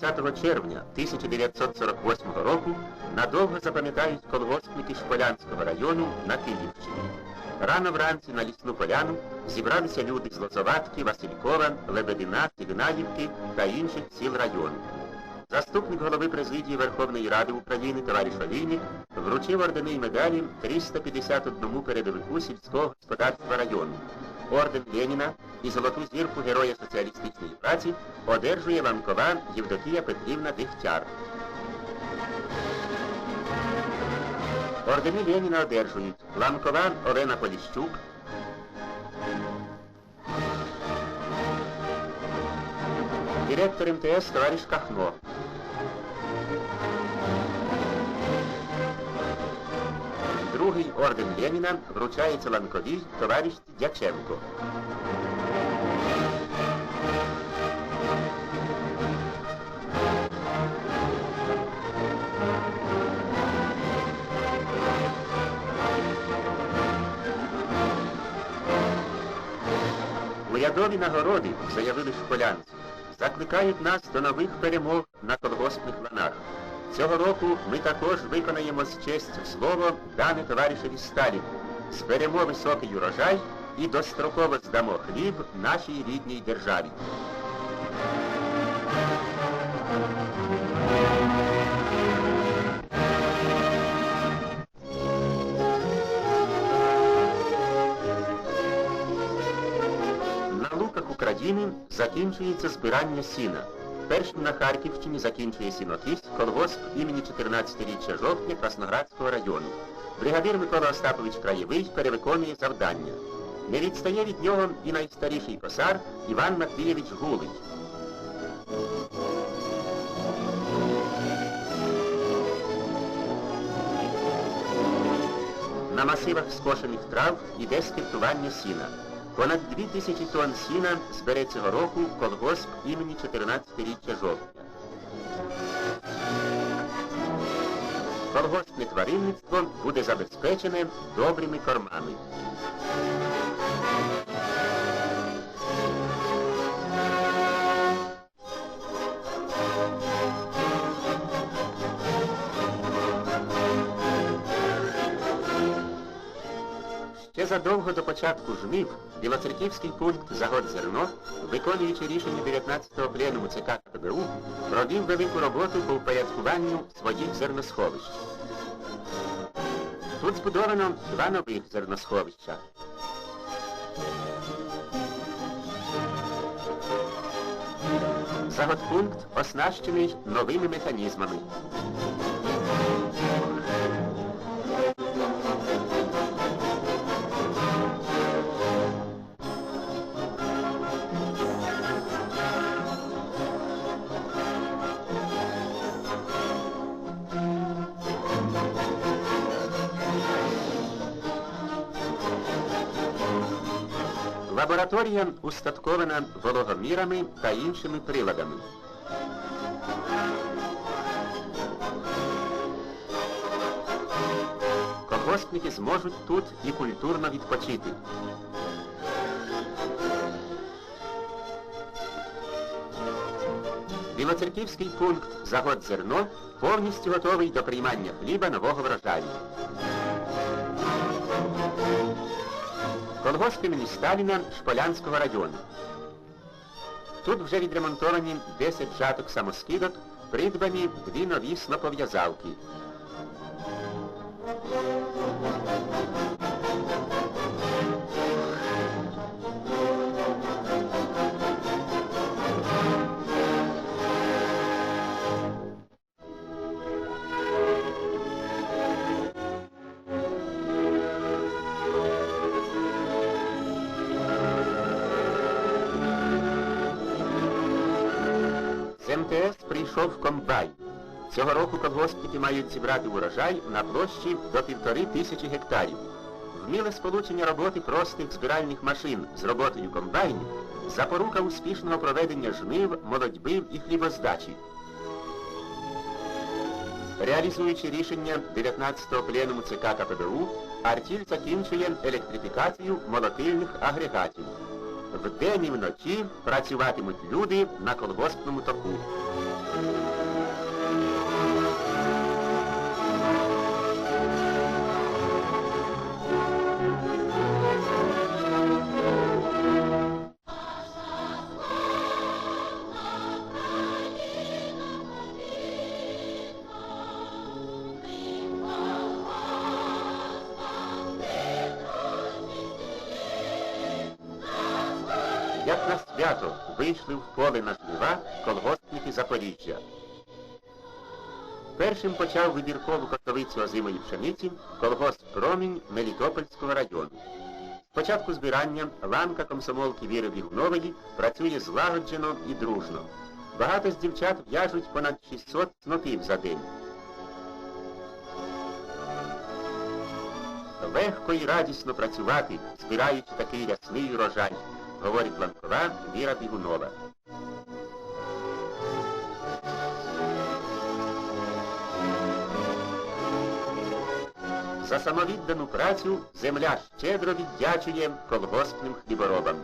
20 червня 1948 року надовго запам'ятають колгоспники Шполянського району на Київщині. Рано вранці на лісну поляну зібралися люди з Лозоватки, Василькова, Лебедина, Сигналівки та інших сіл району. Заступник голови президії Верховної Ради України товариш Олійник вручив ордени й медалі 351 передовику сільського господарства району. Орден Леніна і золоту зірку Героя соціалістичної праці одержує Ланкова Євдокія Петрівна Дегтяр. Ордени Леніна одержують Ланкова Олена Поліщук, директор МТС товариш Кахно. Орден Леніна вручається Ланковій товаришці Дяченко. Урядові нагороди, заявили школянці, закликають нас до нових перемог на колгоспних ланах. Цього року ми також виконаємо з честю слово, дане товаришеві Сталіну. Зберемо високий урожай і достроково здамо хліб нашій рідній державі. На луках України закінчується збирання сіна. Першим на Харківщині закінчує сінокість колгосп імені 14-річчя жовтня Красноградського району. Бригадир Микола Остапович Краєвий перевиконує завдання. Не відстає від нього і найстаріший косар Іван Матвійович Гулич. На масивах скошених трав іде скриптування сіна. Понад дві тисячі тонн сіна збере цього року колгосп імені 14-річчя жовтня. Колгоспне тваринництво буде забезпечене добрими кормами. Ще задовго до початку жнив Білоцерківський пункт «Загод зерно», виконуючи рішення 19-го пленуму ЦК КПБУ, провів велику роботу по упорядкуванню своїх зерносховищ. Тут збудовано два нових зерносховища. Загодпункт оснащений новими механізмами. Лабораторія устаткована вологомірами та іншими приладами. Колгоспники зможуть тут і культурно відпочити. Білоцерківський пункт «Загод зерно» повністю готовий до приймання хліба нового врожаю. Колгосп імені Сталіна Шполянського району. Тут вже відремонтовані 10 жаток самоскидок, придбані дві нові снопов'язалки. Прийшов комбайн. Цього року колгоспники мають зібрати урожай на площі до півтори тисячі гектарів. Вміле сполучення роботи простих збиральних машин з роботою комбайнів запорука успішного проведення жнив, молодьби і хлібоздачі. Реалізуючи рішення 19-го пленуму ЦК КПБУ, Артіль закінчує електрифікацію молотильних агрегатів. Вдень і вночі працюватимуть люди на колгоспному току. Як на свято вийшли в поле на жнива колгоспники Запоріжжя. Першим почав вибіркову косовицю озимої пшениці колгосп Промінь Мелітопольського району. З початку збирання ланка комсомолки Віри Бігунової працює злагоджено і дружно. Багато з дівчат в'яжуть понад 600 снопів за день. Легко і радісно працювати, збираючи такий рясний урожай, говорить ланкова Віра Бігунова. За самовіддану працю земля щедро віддячує колгоспним хліборобам.